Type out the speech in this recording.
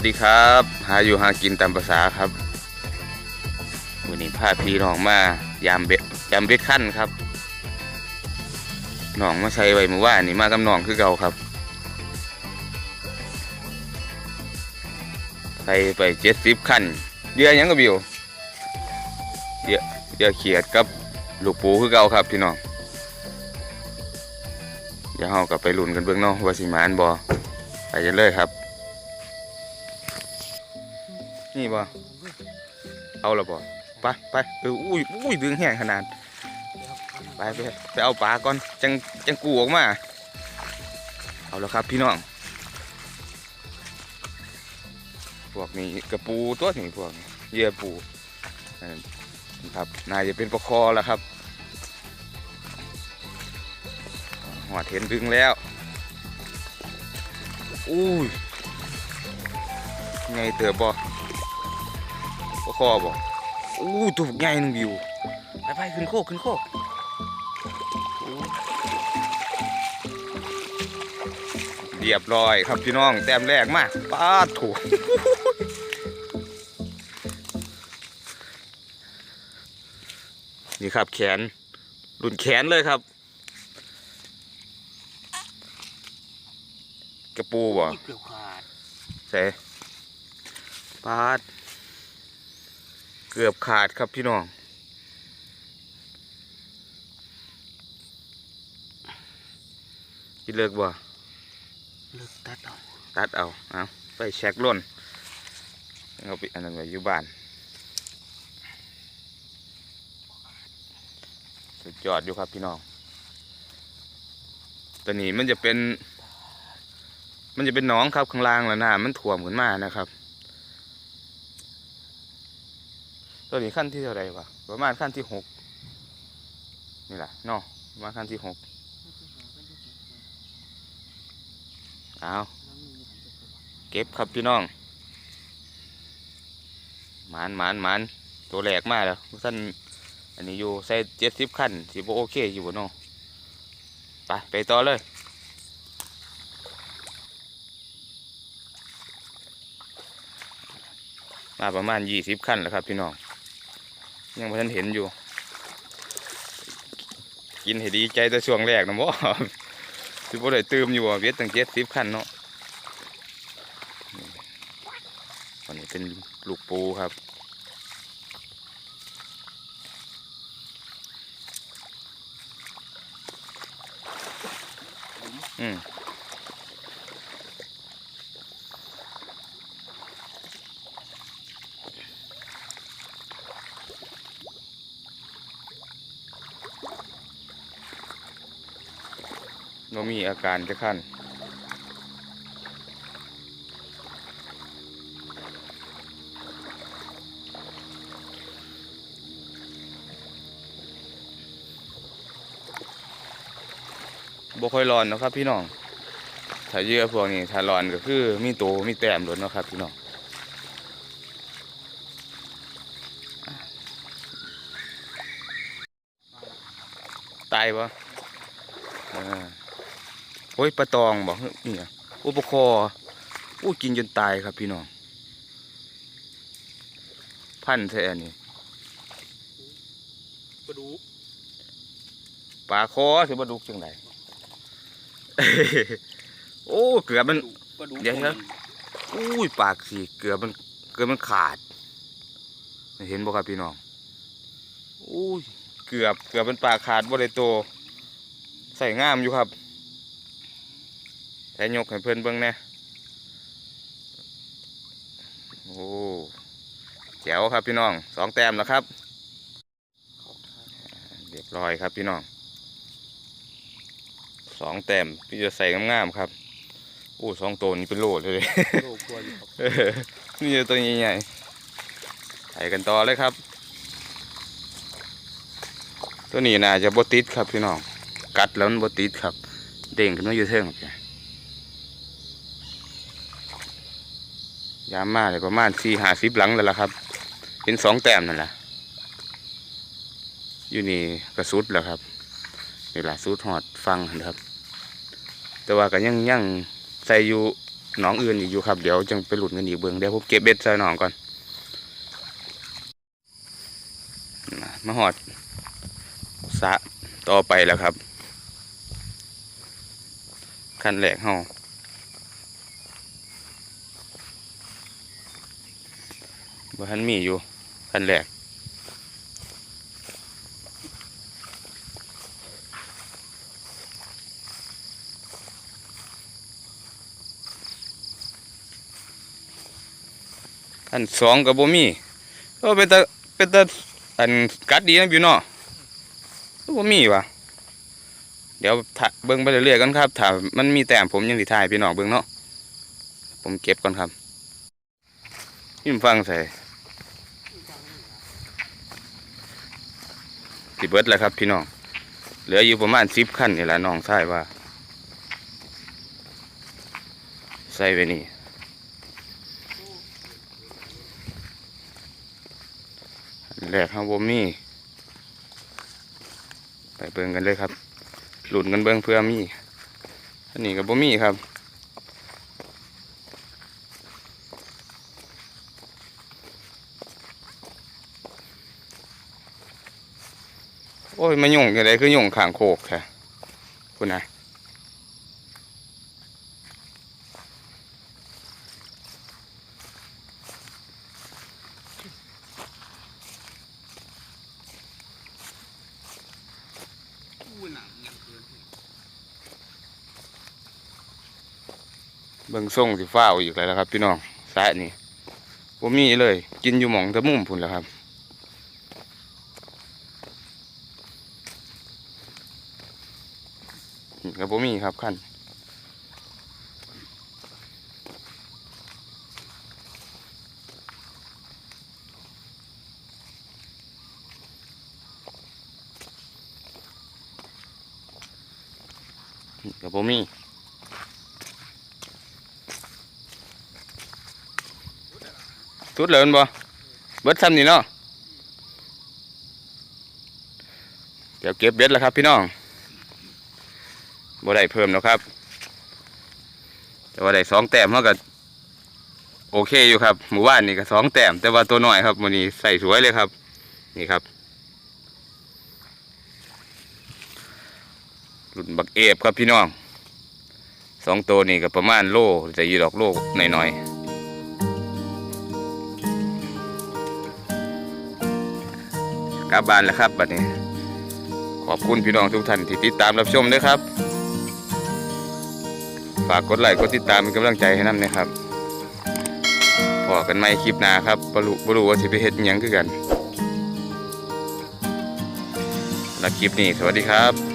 วัสดีครับ หาอยู่หากินตามภาษาครับวันนี้พาพี่น้องมายามเบ็ดยามเบ็ดขั้นครับน้องมาใส่ไว้เมื่อวานนี่มากับน้องคือเก่าครับใส่ไปเจ็ดสิบขั้นเดือหยังกับบิวเดือเดือเขียดกับลูกปูคือเก่าครับพี่น้องเดี๋ยวเรากลับไปลุ้นกันเบื้องนอกว่าสิมานบอไปกันเลยครับ บ่เอาละบ่ไปไปเอออุ้ยอุ้ยดึงแห้งขนาดไปไปไปเอาปลาก่อนจังจังกูออกมาเอาล้วครับพี่น้องพวกนี้กระปูตัวนี้พวกเหยื่อปูนั่ครับน่าจะเป็นปลาคอแล้วครับหอดเห็นดึงแล้วอุ้ยไงเติบ บ่ก็คอบอกอู้ตัวใหญ่หนึงวิวไปไปขึ้นโคกขึ้นโคกอู้เรียบร้อยครับพี่น้องแต้มแรกมากป้าดถูกนี่ครับแขนรุ่นแขนเลยครับ กระปูบ่เกือบขาดใส่ปาด เกือบขาดครับพี่น้องคิดเลิกบ่เลิกตัดเอา ตัดเอาเอาไปเช็คล่นเอาไปอันนั้นไว้อยู่บ้านสุดยอดอยู่ครับพี่น้อง ตัวนี้มันจะเป็น มันจะเป็นหนองครับข้างล่างแล้วน้ำมันท่วมขึ้นมานะครับ ตัวนี้ขั้นที่เท่าไรวะประมาณขั้นที่หกนี่แหละเนาะประมาณขั้นที่หกเอาเก็บครับพี่น้องหมานหมานหมานตัวแหลกมากแล้วท่านอันนี้อยู่ใส่เจ็ดสิบขั้นสิบโอเคอยู่บ่เนาะไปไปต่อเลยมาประมาณยี่สิบขั้นแล้วครับพี่น้อง ยังไม่ทันเห็นอยู่ กินให้ดีใจแต่ช่วงแรกนะบ่สิบ่ได้ตื่มอยู่บ่เวทตั้งเจ็ดสิบขั้นเนาะอันนี้เป็นลูกปูครับอืม บ่มีอาการจะขั้นบ่ค่อยร้อนนะครับพี่น้องถ้าเยื่อพวกนี้ถ้าร้อนก็คือมีโตมีแต้มหลดเนะครับพี่น้องตายปะอ่า อ้ยปลาตองบอกนี่อะอุปคออู้กินจนตายครับพี่น้อง พันแท้นี่กระดูกปลาคอถือปลาดุกจังไดโอ้เกือบมันกระดูกเดี๋ยวนะอุ้ยปากสีเกือบมันเกือบมันขาด เห็นบ่ครับพี่น้องอุ้ยเกือบเกือบเป็นปากขาดบ่ได้โตใส่งามอยู่ครับ ใส่ยกให้เพื่อนเบิ่งน่โอ้แจ๋วครับพี่น้องสองแต้มแล้วครับเรียบร้อยครับพี่น้องสองแต้มพี่จะใส่งามๆครับโอ้สองตัวนี้เป็นโลดเลยโลกลัวอยู่ครับเออนี่ตัวใหญ่ๆไปกันต่อเลยครับ ตัวนี้น่าจะบติดครับพี่น้องกัดแล้วมันบติดครับ เด้งขึ้นมาอยู่เทิงครับ ยามมาเลยประมาณสี่หาสิบหลังแล้วล่ะครับ เป็นสองแต้มนั่นแหละอยู่นี่กระสุดแล้วครับนี่แหละสุดหอดฟังนะครับ แต่ว่าก็ยังยังใส่อยู่หน้องอื่นอีกอยู่ครับ เดี๋ยวจังไปหลุดกันอีกเบิ่งเดี๋ยวผมเก็บเบ็ดใส่หนองก่อนมาหอดสะต่อไปแล้วครับ ขั้นแรกเฮา บ่ทันมีอยู่ขั้นแรกอันสองกับบ่มีก็เป็นตาเป็นตาอันกัดดีนะพี่เนาะก็บ่มีวะเดี๋ยวถ้าเบิ่งไปเรื่อยๆกันครับถ้ามันมีแต้มผมยังสิถ่ายพี่น้องเบิ่งเนาะผมเก็บก่อนครับยิ้มฟังใส่ สิเบิดแล้วครับพี่น้อง เหลืออยู่ประมาณ10คันนี่แหละน้องใชายว่า ใส่ไว้นี่แรกครับบ่มีไปเบิ่งกันเลยครับ หลุนกันเบิ่งเพื่อมีอันนี้ก็บ่มีครับ อ้ยมาหย่งจังไดคือหย่งขางโคกแท้คุณนะอู้หนังยังเบิ่งส่งสิฟ้าวอีกแล้วครับ พี่น้องสายนี่บ่มีเลย กินอยู่หมองตะมุ่มพุ่นแล้วครับ นี่ก็บ่มีครับขั้นนี่ก็บ่มีสุดเลยอันบ่เบิดซ้ำนี่เนาะเดี๋ยวเก็บเบ็ดแล้วครับพี่น้อง บ่ได้เพิ่มแล้วครับ แต่ว่าได้สองแต้มเท่ากับโอเคอยู่ครับ หมู่บ้านนี่ก็สองแต้มแต่ว่าตัวน้อยครับวันนี้ใส่สวยเลยครับ นี่ครับรุ่นบักเอฟครับพี่น้องสองตัวนี่ก็ประมาณโลจะอยู่ดอกโลหน่อยๆกลับบ้านแล้วครับบัดนี้ ขอบคุณพี่น้องทุกท่านที่ติดตามรับชมด้วยครับ ฝากกดไลค์กดติดตามเป็นกำลังใจให้น้ำนะครับพอกันใหม่คลิปหน้าครับบรูบรูว่าสิไปเฮ็ดยังคือกันและคลิปนี้สวัสดีครับ